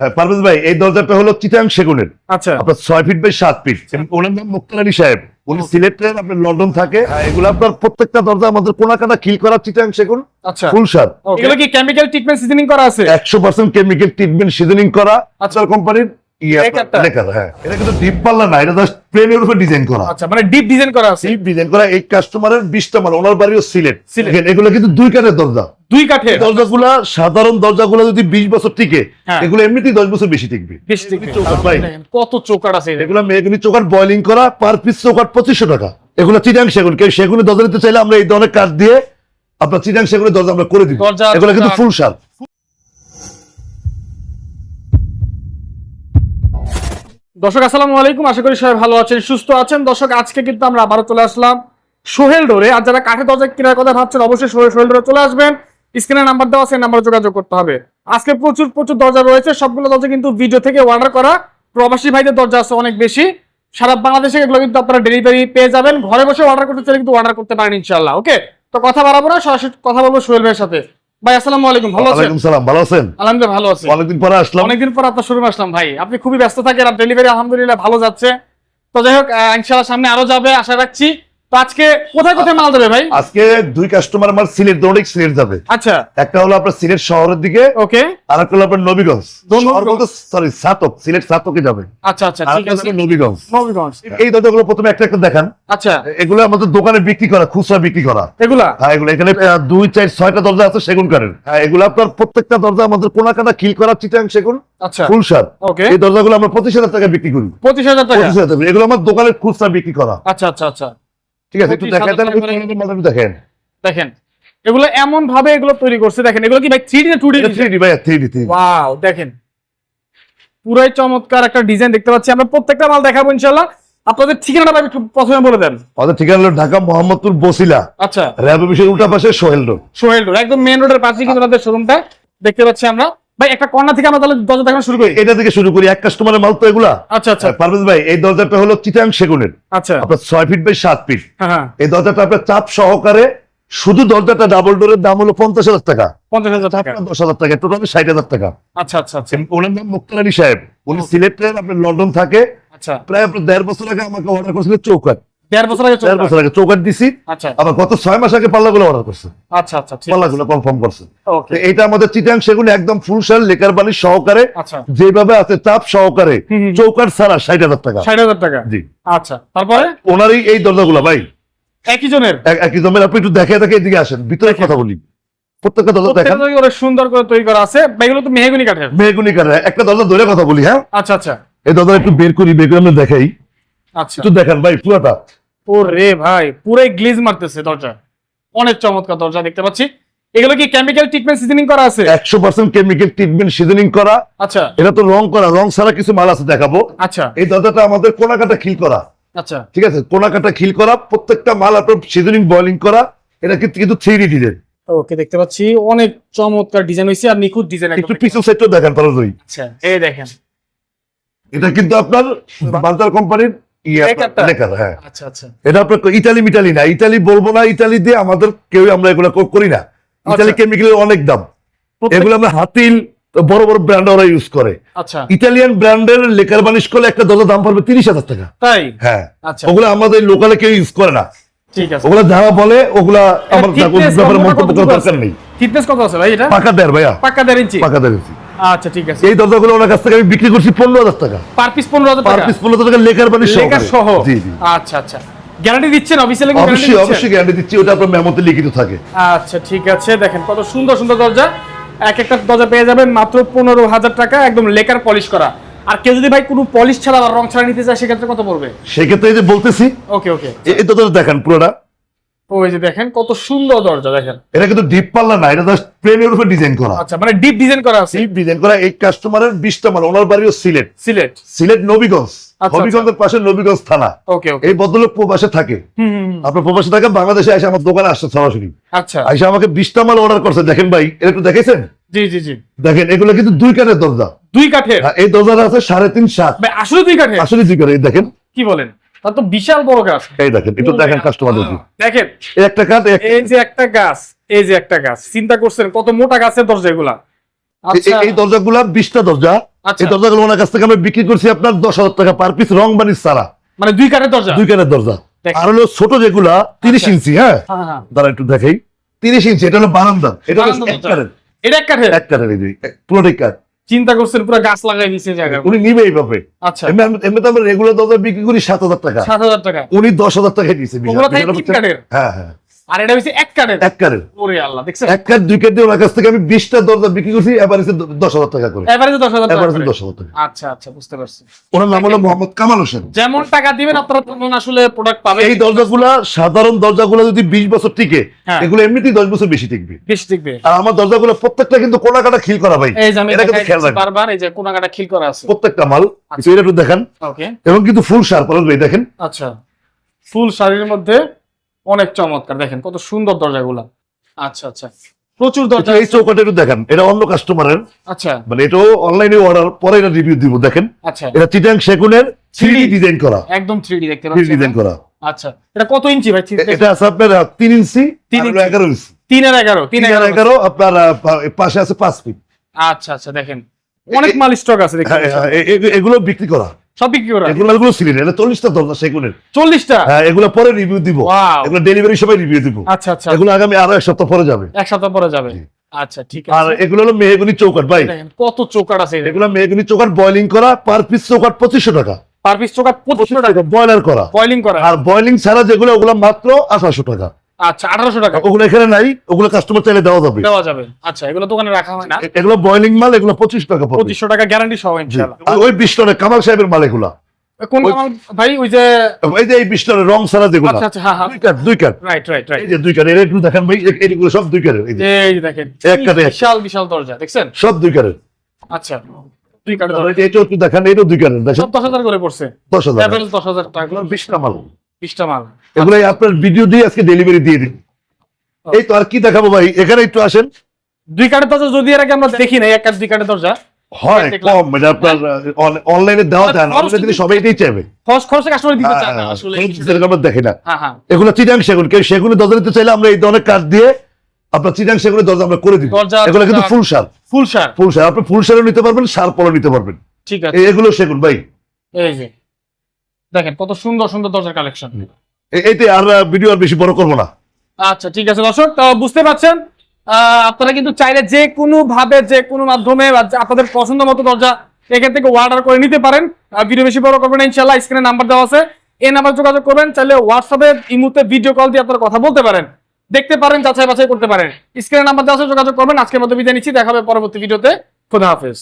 হ্যাঁ, পারভেজ ভাই এই দরজাটা হলো চিটাং সেগুনের। আচ্ছা। আপনার ছয় ফিট বাই সাত ফিট। ওনার নাম মুক্তার আলী সাহেব। উনি সিলেটের আপনার লন্ডন থাকে। হ্যাঁ, এগুলো আপনার প্রত্যেকটা দরজা আমাদের কোনা কাটা কিল করা চিটাং সেগুন। আচ্ছা। ফুল সার। এগুলো কি কেমিক্যাল ট্রিটমেন্ট সিজনিং করা আছে? একশো পার্সেন্ট কেমিক্যাল ট্রিটমেন্ট সিজনিং করা। আচ্ছা। আচ্ছা কোম্পানির এটা কিন্তু ডিপ পাল্লা না এটা জাস্ট প্লেনের উপর ডিজাইন করা। আচ্ছা মানে ডিপ ডিজাইন করা আছে। ডিপ ডিজাইন করা এই কাস্টমারের বিশটা মাল ওনার বাড়িও সিলেট। সিলেট। এগুলো কিন্তু দুই কাঠের দরজা। দুই কাঠের। দরজাগুলা সাধারণ দরজাগুলো যদি বিশ বছর টিকে হ্যাঁ। এগুলো এমনিতেই দশ বছর বেশি টিকবে। কত চৌকাট আছে। এগুলো মেয়েগুলি চৌকাট বয়লিং করা পার পিস চৌকাট পঁচিশশো টাকা। এগুলো চিটাং সেগুন। কেউ সেগুনে দরজা নিতে চাইলে আমরা এই ধরনের কাঠ দিয়ে আপনার চিটাং সেগুনের দরজা আমরা করে দিব। এগুলো কিন্তু। ফুল সার দর্শক, আসসালামু আলাইকুম। আশা করি সবাই ভালো আছেন, সুস্থ আছেন। দর্শক, আজকে কিন্তু আমরা আবারও চলে আসলাম সোহেল ডোরে আর যারা কাঠের দরজা কেনার কথা ভাবছেন, অবশ্যই সোহেল ডোরে চলে আসবেন। স্ক্রিনে নাম্বার দেওয়া আছে নাম্বারে যোগাযোগ করতে হবে। আজকে প্রচুর প্রচুর দরজা রয়েছে। সবগুলো দরজা কিন্তু ভিডিও থেকে অর্ডার করা। প্রবাসী ভাইদের দরজা আছে অনেক বেশি। সারা বাংলাদেশে এগুলো কিন্তু আপনারা ডেলিভারি পেয়ে যাবেন। ঘরে বসে অর্ডার করতে চাইলে কিন্তু অর্ডার করতে পারেন ইনশাল্লাহ ওকে তো কথা বাড়াবো না, সরাসরি কথা বলব সোহেল ভাইয়ের সাথে। ভাই আসসালামু আলাইকুম। ভালো আছেন? সালাম। ভালো আছেন? আলহামদুলিল্লাহ ভালো আছি। অনেকদিন পরে আসলাম। অনেকদিন পর আপনার শোরুমে আসলাম। ভাই আপনি খুবই ব্যস্ত থাকেন আর ডেলিভারি আলহামদুলিল্লাহ ভালো যাচ্ছে। তো যাই হোক সামনে আরও যাবে আশা রাখছি। তো আজকে কোথায় কোথায় মাল দেবে ভাই? আজকে দুই কাস্টমার আমার সিলেট সিলেট যাবে। আচ্ছা। একটা হলো আপনার সিলেট শহরের দিকে ওকে। আর একটা হলো আপনার নবীগঞ্জ। নবীগঞ্জ। সরি সাতক সিলেট সাতকে যাবে। আচ্ছা আচ্ছা ঠিক আছে। নবীগঞ্জ। নবীগঞ্জ। এই দরজাগুলো প্রথমে একটা একটা দেখান। আচ্ছা। এগুলো আমাদের দোকানে বিক্রি করা খুচরা বিক্রি করা। এগুলা? হ্যাঁ এগুলো। এখানে দুই চার ছয়টা দরজা আছে সেগুন কাঠের। হ্যাঁ এগুলো আপনার প্রত্যেকটা দরজা আমাদের কোনা কাটা কিল করা চিটাং সেগুন আচ্ছা। ফুল সার ওকে। এই দরজাগুলো আমরা পঁচিশ হাজার টাকা বিক্রি করি। পঁচিশ হাজার টাকা? পঁচিশ হাজার টাকা। এগুলো আমার দোকানের খুচরা বিক্রি করা। আচ্ছা আচ্ছা আচ্ছা। ঠিক আছে একটু 25,000 দেখাই দেন টাকা করে- মাদার দেখেন। দেখেন এগুলো এমন ভাবে এগুলো তৈরি করছে দেখেন এগুলো কি ভাই থ্রি ডি না টু ডি থ্রি ডি ভাই থ্রি ডি থ্রি ওয়াও দেখেন পুরাই চমৎকার একটা ডিজাইন দেখতে পাচ্ছি। আমরা প্রত্যেকটা মাল দেখাবো ইনশাল্লাহ আপনাদের ঠিকানাটা প্রথমে বলে দেন। আমাদের ঠিকানা হলো ঢাকা মোহাম্মদপুর বসিলা। আচ্ছা। র্যাব অফিসের উল্টা পাশে সোহেল রোড। সোহেল রোড একদম মেন রোডের পাশে কিন্তু আমাদের শোরুমটা দেখতে পাচ্ছি আমরা। ভাই একটা কর্নার থেকে আমরা তাহলে দরজা দেখানো শুরু করি। এটা থেকে শুরু করি। এক কাস্টমারের মাল তো এগুলা। আচ্ছা আচ্ছা। পারভেজ ভাই এই দরজাটা হলো চিটাং সেগুনের। আচ্ছা। আপনার ছয় ফিট বাই সাত ফিট হ্যাঁ হ্যাঁ। এই দরজাটা আপনার চাপ সহকারে শুধু দরজাটা ডাবল ডোরের দাম হলো পঞ্চাশ হাজার টাকা। পঞ্চাশ হাজার টাকা। দশ হাজার টাকা টোটাল ষাট হাজার টাকা। আচ্ছা আচ্ছা আচ্ছা। ওনার নাম মুক্তার আলী সাহেব। উনি সিলেটের আপনার লন্ডন থাকে। আচ্ছা। প্রায় আপনার দেড় বছর আগে আমাকে অর্ডার করছিল চৌকাট দেড় বছর আগে দেড় বছর আগে চৌকাট দিছি। আচ্ছা। আবার গত ছয় মাস আগে পাল্লাগুলো অর্ডার করছে। আচ্ছা আচ্ছা পাল্লাগুলো কনফার্ম করছে। ওকে তো এইটা আমাদের চিটাং সেগুন একদম ফুল লেকার বালিশ সহকারে যেভাবে আছে চাপ সহকারে। চৌকাট ছাড়া ষাট হাজার টাকা। ষাট হাজার টাকা? জি। আচ্ছা তারপরে? ওনারই এই দরজাগুলো ভাই। একই জনের? একই জমের আপনি একটু দেখে দেখে এদিকে আসেন ভিতরে কথা বলি। প্রত্যেকটা দরজা দেখেন। অনেক সুন্দর করে তৈরি করা আছে। ভাই এগুলো তো মেহগুনি কাঠের। মেহগুনি কাঠের। একটা দরজা ধরে কথা বলি হ্যাঁ? আচ্ছা আচ্ছা। এই দরজা একটু বের করি বের করে আমরা দেখাই। আচ্ছা। একটু দেখেন ভাই পুরাটা। ও রে ভাই পুরাই গ্লেজ মারতেছে দরজা। অনেক চমৎকার দরজা দেখতে পাচ্ছি। এগুলো কি কেমিক্যাল ট্রিটমেন্ট সিজনিং করা আছে? একশো পার্সেন্ট কেমিক্যাল ট্রিটমেন্ট সিজনিং করা। আচ্ছা। এটা তো রং করা রং ছাড়া কিছু মাল আছে দেখাবো। আচ্ছা। এই দরজাটা আমাদের কোনাকাটা খিল করা। আচ্ছা। ঠিক আছে কোনাকাটা খিল করা প্রত্যেকটা মাল আপনার সিজনিং বয়লিং করা এটা কিন্তু কিন্তু থ্রি ডি ডিজাইন ওকে দেখতে পাচ্ছি। অনেক চমৎকার ডিজাইন হয়েছে আর নিখুঁত ডিজাইন একটু পিছু সাইডটাও দেখেন পারো আচ্ছা এই দেখেন। এটা কিন্তু আপনার বাজার কোম্পানির হ্যাঁ। আচ্ছা আচ্ছা। এটা আপনার ইটালি মিটালি না ইটালি বলব না ইটালি দিয়ে আমাদের কেউ আমরা এগুলো করি না। ইটালি আচ্ছা। কেমিক্যালের অনেক দাম। এগুলো আমরা হাতিল বড় বড় ব্র্যান্ড ওরা ইউজ করে। আচ্ছা। ইটালিয়ান ব্র্যান্ডের লেকার বানিশ করলে একটা দলের দাম পড়বে তিরিশ হাজার টাকা। তাই? হ্যাঁ। ওগুলো আমাদের লোকালে কেউ ইউজ করে না। ঠিক ওগুলো যারা বলে ওগুলা আমার ব্যাপারে মন্তব্য করার দরকার নেই। ফিটনেস কত আছে ভাই এটা? পাকা দেড় ভাইয়া। পাক্কা দেড় ইঞ্চি। পাকা দেড় ইঞ্চি। আচ্ছা ঠিক আছে। এই দরজাগুলো ওনার কাছ থেকে আমি বিক্রি করছি পনেরো হাজার টাকা। পার পিস পনেরো হাজার পার পিস পনেরো হাজার টাকা লেকার বানিশ লেকার সহ? জি জি। আচ্ছা আচ্ছা। গ্যারান্টি দিচ্ছেন? অফিসিয়ালি অবশ্যই অবশ্যই গ্যারান্টি দিচ্ছি। ওটা আপনার মেমোতে লিখিত থাকে। আচ্ছা ঠিক আছে। দেখেন কত সুন্দর সুন্দর দরজা। এক একটা দরজা পেয়ে যাবেন মাত্র পনেরো হাজার টাকা একদম লেকার পলিশ করা। আর কেউ যদি ভাই কোনো পলিশ ছাড়া বা রং ছাড়া নিতে চায় সেক্ষেত্রে কত পড়বে? সেক্ষেত্রে এই যে বলতেছি ওকে ওকে এই দরজা দেখেন পুরোটা। ওই যে দেখেন কত সুন্দর দরজা দেখেন। এটা কিন্তু ডিপ পাল্লা না এটা জাস্ট প্লেনের উপর ডিজাইন করা। আচ্ছা মানে ডিপ ডিজাইন করা আছে। ডিপ ডিজাইন করা এই কাস্টমারের বিশটা মাল ওনার বাড়িও সিলেট। সিলেট। সিলেট নবীগঞ্জ আচ্ছা। হবিগঞ্জের পাশে নবীগঞ্জ থানা। ওকে ওকে। এই ভদ্রলোক প্রবাসে থাকে। আপনার প্রবাসে থাকে বাংলাদেশে এসে আমার দোকানে আসছে সরাসরি। আচ্ছা। আইসা আমাকে বিশটা মাল অর্ডার করছে দেখেন ভাই এটা একটু দেখেছেন? জি জি জি। দেখেন এগুলো কিন্তু দুই কাঠের দরজা। দুই কাঠের? হ্যাঁ, এই দরজাটা আছে সাড়ে তিন সাত। ভাই আসলে দুই কাঠের? আসলে দুই কাঠের এই দেখেন। কি বলেন? তার তো বিশাল বড় গাছ। এই দেখেন একটু দেখেন কাস্টমারদের দেখেন। একটা এক- এই যে একটা গাছ এই যে একটা গাছ। চিন্তা করছেন কত মোটা গাছের দরজা এগুলা? এই- আচ্ছা। এই দরজাগুলা বিশটা দরজা। আচ্ছা। এই দরজাগুলো ওনার কাছ থেকে আমি বিক্রি করছি আপনার দশ হাজার টাকা পার পিস রং বানির সারা মানে দুই কাঠের দরজা? দুই কানের দরজা। আর হলো ছোট যেগুলা তিরিশ আচ্ছা। ইঞ্চি হ্যাঁ? হ্যাঁ হ্যাঁ। দাঁড়া একটু দেখাই। তিরিশ ইঞ্চি এটা হলো বারান্দা এটা হলো এক। কানের। এটা এক কাঠের? এক যে, পুরোটাই কাঠ। চিন্তা করছেন পুরো গাছ লাগাই দিছে জায়গা। উনি নিবে এইভাবে আচ্ছা। এমনি তো আমরা রেগুলার দাদা বিক্রি করি সাত হাজার টাকা। সাত হাজার টাকা। উনি দশ হাজার টাকা দিয়েছে হ্যাঁ হ্যাঁ। আর এটা হচ্ছে এক কাঠের এক কানের। ওরে আল্লাহ দেখছেন? এক কাঠ দুই দিয়ে ওনার কাছ থেকে আমি দরজা বিক্রি করছি টাকা করে। এভারেজে টাকা টাকা। আচ্ছা আচ্ছা বুঝতে পারছি। ওনার নাম হলো মোহাম্মদ কামাল হোসেন। যেমন টাকা দিবেন আপনারা তেমন আসলে প্রোডাক্ট পাবেন। এই দরজাগুলা সাধারণ দরজাগুলো যদি বিশ বছর টিকে হ্যাঁ। এগুলো এমনিতেই দশ বছর বেশি টিকবে। বেশি দেখবে আর আমার দরজাগুলো প্রত্যেকটা কিন্তু কোনা কাটা খিল করা ভাই। এই যে আমি। বারবার এই যে কোনাকাটা খিল করা আছে। প্রত্যেকটা মাল আচ্ছা। এটা একটু দেখেন। ওকে এবং কিন্তু ফুল ভাই দেখেন। আচ্ছা। ফুল শাড়ির মধ্যে অনেক চমৎকার দেখেন কত সুন্দর দরজাগুলা। আচ্ছা আচ্ছা। প্রচুর দরজা এটা এই চৌকাটা একটু দেখেন এটা অন্য কাস্টমারের আচ্ছা। মানে এটাও অনলাইনে অর্ডার পরে এটা রিভিউ দিব দেখেন। আচ্ছা। এটা চিটাং সেগুনের থ্রি ডিজাইন করা। একদম থ্রি দেখতে থ্রি পাচ্ছেন ডিজাইন করা। আচ্ছা। এটা কত ইঞ্চি ভাই এটা আছে আপনার তিন ইঞ্চি তিন। এগারো ইঞ্চি তিন আর এগারো তিন আর এগারো। আপনার পাশে আছে পাঁচ ফিট আচ্ছা আচ্ছা দেখেন। অনেক মাল স্টক আছে হ্যাঁ, পাচ্ছেন। হ্যাঁ, এগুলো বিক্রি করা। সব বিক্রি করা এগুলো এগুলো সিলিন্ডার এটা চল্লিশটা দরজা সেগুনের চল্লিশটা? হ্যাঁ এগুলো পরে রিভিউ দিব. এগুলো ডেলিভারি সময় রিভিউ দিব। আচ্ছা আচ্ছা। এগুলো আগামী আরও এক সপ্তাহ পরে যাবে। এক সপ্তাহ পরে যাবে। আচ্ছা ঠিক আর এগুলো হলো মেহগুনি চৌকাট ভাই। কত চৌকাট আছে। এগুলো মেহগুনি চৌকাট বয়লিং করা পার পিস চৌকাট পঁচিশশো টাকা। পার পিস চৌকাট পঁচিশশো টাকা। বয়লার করা। বয়লিং করা। আর বয়লিং ছাড়া যেগুলো ওগুলো মাত্র আঠারোশো টাকা। আচ্ছা আঠারোশো টাকা। ওগুলো এখানে নাই ওগুলো কাস্টমার চাইলে দেওয়া যাবে। দেওয়া যাবে। আচ্ছা এগুলো দোকানে রাখা হয় না? এগুলো বয়লিং মাল এগুলো পঁচিশ টাকা পড়বে। টাকা গ্যারান্টি সহ ইনশাআল্লাহ। ওই বিশ টনের কামাল সাহেবের মাল এগুলা। কোন কামাল? ভাই ওই যে এই যে এই বিশ টনের রং যেগুলো। আচ্ছা আচ্ছা হ্যাঁ হ্যাঁ। দুই রাইট রাইট রাইট এই যে দুই একটু দেখেন ভাই এইগুলো সব দুই কাঠের এই যে। এই যে দেখেন এক বিশাল বিশাল দরজা দেখছেন? সব দুই আচ্ছা দুই এটা একটু দেখেন দুই কাঠের দেখেন। হাজার করে পড়ছে। টাকা মাল। বিশটা মাল। এগুলো আপনার ভিডিও দিয়ে আজকে ডেলিভারি দিয়ে দিন। এই তো আর কি দেখাবো ভাই? এখানে একটু আসেন। দুই কাঠের দরজা যদি এর আগে আমরা দেখি না এক কাঠ দুই কাঠের দরজা। হয় কম। মানে আপনার অনলাইনে দেওয়া যায় না। খরচ অনলাইনে দিলে সবাই এটাই চাইবে। খরচ খরচে কাস্টমার দিতে চায় না হ্যাঁ, আসলে। যেরকম আমরা দেখি না। হ্যাঁ হ্যাঁ। এগুলো চিটাং সেগুন কেউ সেগুনে দরজা দিতে চাইলে আমরা এই ধরনের কাঠ দিয়ে আপনার চিটাং সেগুনের দরজা আমরা করে দিই এগুলো কিন্তু। ফুল সার। ফুল সার। ফুল সার। আপনি ফুল সারও নিতে পারবেন সার পরও নিতে পারবেন। ঠিক আছে। এগুলো সেগুন ভাই। এই যে। দেখেন কত সুন্দর সুন্দর দরজার কালেকশন এইতে আর ভিডিও আর বেশি বড় করব না। আচ্ছা ঠিক আছে দর্শক তো বুঝতে পারছেন আপনারা কিন্তু চাইলে যে কোনো ভাবে যে কোনো মাধ্যমে আপনাদের পছন্দ মতো দরজা এখান থেকে অর্ডার করে নিতে পারেন। আর ভিডিও বেশি বড় করবেন না, ইনশাল্লাহ স্ক্রিনে নাম্বার দেওয়া আছে। এই নাম্বার যোগাযোগ করবেন চাইলে হোয়াটসঅ্যাপে ইমুতে ভিডিও কল দিয়ে আপনারা কথা বলতে পারেন। দেখতে পারেন যাচাই বাছাই করতে পারেন। স্ক্রিনে নাম্বার দেওয়া আছে যোগাযোগ করবেন। আজকের মতো বিদায় নিচ্ছি দেখা হবে পরবর্তী ভিডিওতে খোদা হাফেজ।